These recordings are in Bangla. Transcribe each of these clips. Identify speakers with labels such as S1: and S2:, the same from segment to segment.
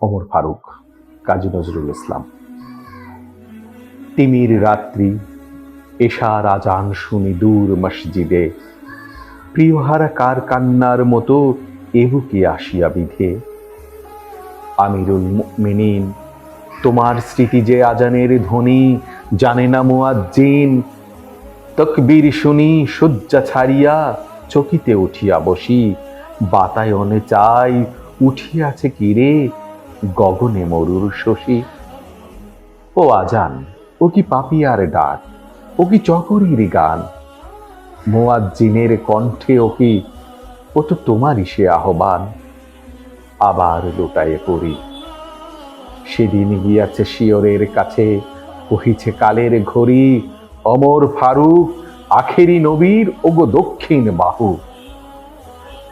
S1: ওমর ফারুক, কাজী নজরুল ইসলাম। তিমির রাত্রি এশার আজান শুনি দূর মসজিদে, প্রিয়হারা কার কান্নার মতো এবুকে আসিয়া বিধে। আমিরুল মুমিনিন, তোমার স্মৃতি যে আজানের ধ্বনি, জানে না মুয়াজ্জিন তকবীর শুনি শয্যা ছাড়িয়া চকিতে উঠিয়া বসি, বাতায়নে চাই, উঠিয়াছে কিরে গগনে মরুর শশী। ও আজান, ও কি পাপিয়ার ডাক, ও কি চকরির গান। মোয়াজ্জিনের কণ্ঠে ও কি, ও তো তোমারই সে আহ্বান। আবার লোটায়ে পড়ি। সেদিন গিয়াছে শিয়রের কাছে, কহিছে কালের ঘড়ি, অমর ফারুক, আখেরি নবীর, ওগো দক্ষিণ বাহু।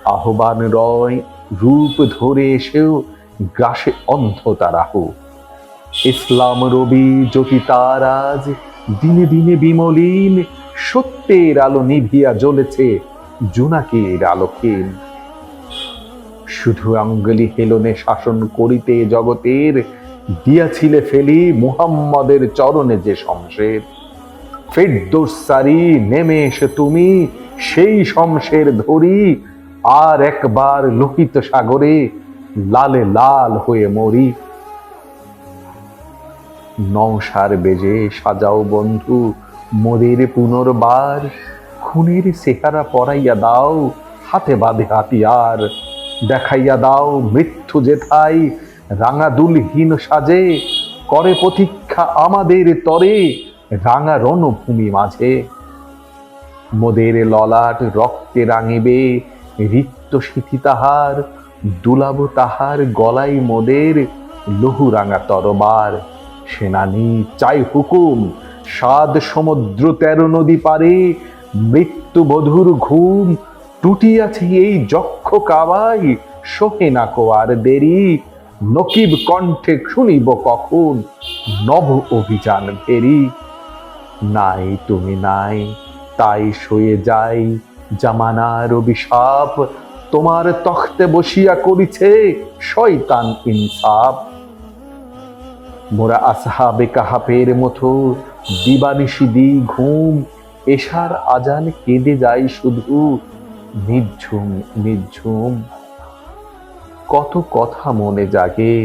S1: আহ্বান রয়, রূপ ধরে এসেও গ্রাসে অন্ধতা রাহু ইসলাম রবি জ্যোতি তারাজ দিনে দিনে বিমলিন, সত্যের আলো নিভিয়া জ্বলেছে জোনাকের আলোকীন শুধু আঙ্গুলি হেলনে শাসন করিতে জগতের, দিয়াছিলে ফেলি মুহাম্মদের চরণে যে শমশের। ফেরদোসারি নেমে এসে তুমি, সেই শমশের ধরি, আর একবার লোহিত সাগরে লালে লাল হয়ে মরি। নৌসার বেজে সাজাও বন্ধু মোদের পুনর্বার খুনের সেহারা পরাইয়া দাও, হাতে বাঁধে হাতিয়ার দেখাইয়া দাও মৃত্যু যেথাই রাঙা দুলহীন সাজে করে প্রতীক্ষা আমাদের তরে, রাঙা রণভূমি মাঝে। মোদের ললাট রক্তে রাঙিবে, রিক্ত সিথি তাহার দুলাব তাহার গলাই মোদের লহু রাঙা তরবার। সেনানি চাই হুকুম, সাদ সমুদ্র তেরো নদী পারে, মৃত্যু বধুর ঘুম, টুটিয়াছে এই যক্ষ কাবাই সোহে না কো আর দেরি, নকিব কণ্ঠে শুনিব কখন, নব অভিযান ফেরি নাই তুমি নাই, তাই সয়ে যাই, জামানার অভিশাপ তোমার তখতে বসিয়া করিছে শয়তান ইনসাফ। মোরা আসহাবে কাহাপের মতো, দিবানিশি দি ঘুম, এশার আজান কেঁদে যাই শুধু নিঝুম নিঝুম কত কথা মনে জাগে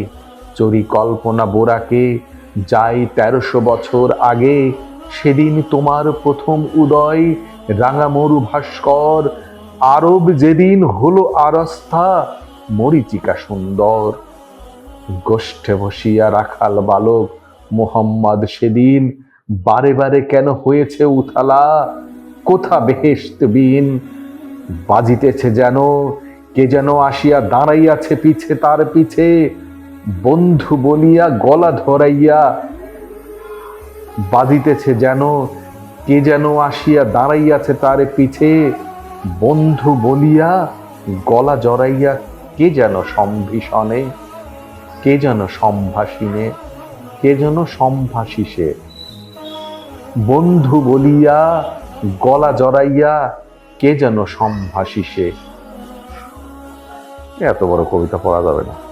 S1: চরি কল্পনা বোরাকে, যাই তেরোশো বছর আগে, সেদিন তোমার প্রথম উদয়, রাঙামরু ভাস্কর আরব যেদিন হলো আরস্থা, মরিচিকা সুন্দর। গোষ্ঠে বসিয়া রাখাল বালক, মোহাম্মদ সেদিন বারে বারে কেন হয়েছে উথালা? কোথা বেহেস্ত বিন? বাজিতেছে যেন, কে যেন আসিয়া দাঁড়াইয়াছে পিছে তার পিছে, বন্ধু বলিয়া গলা ধরাইয়া। বাজিতেছে যেন, কে যেন আসিয়া দাঁড়াইয়াছে তার পিছে বন্ধু বলিয়া গলা জড়াইয়া কে যেন সম্ভীষণে, কে যেন সম্ভাষিনে, কে যেন সম্ভাষিসে বন্ধু বলিয়া গলা জড়াইয়া কে যেন সম্ভাষিসে এত বড় কবিতা পড়া যাবে না।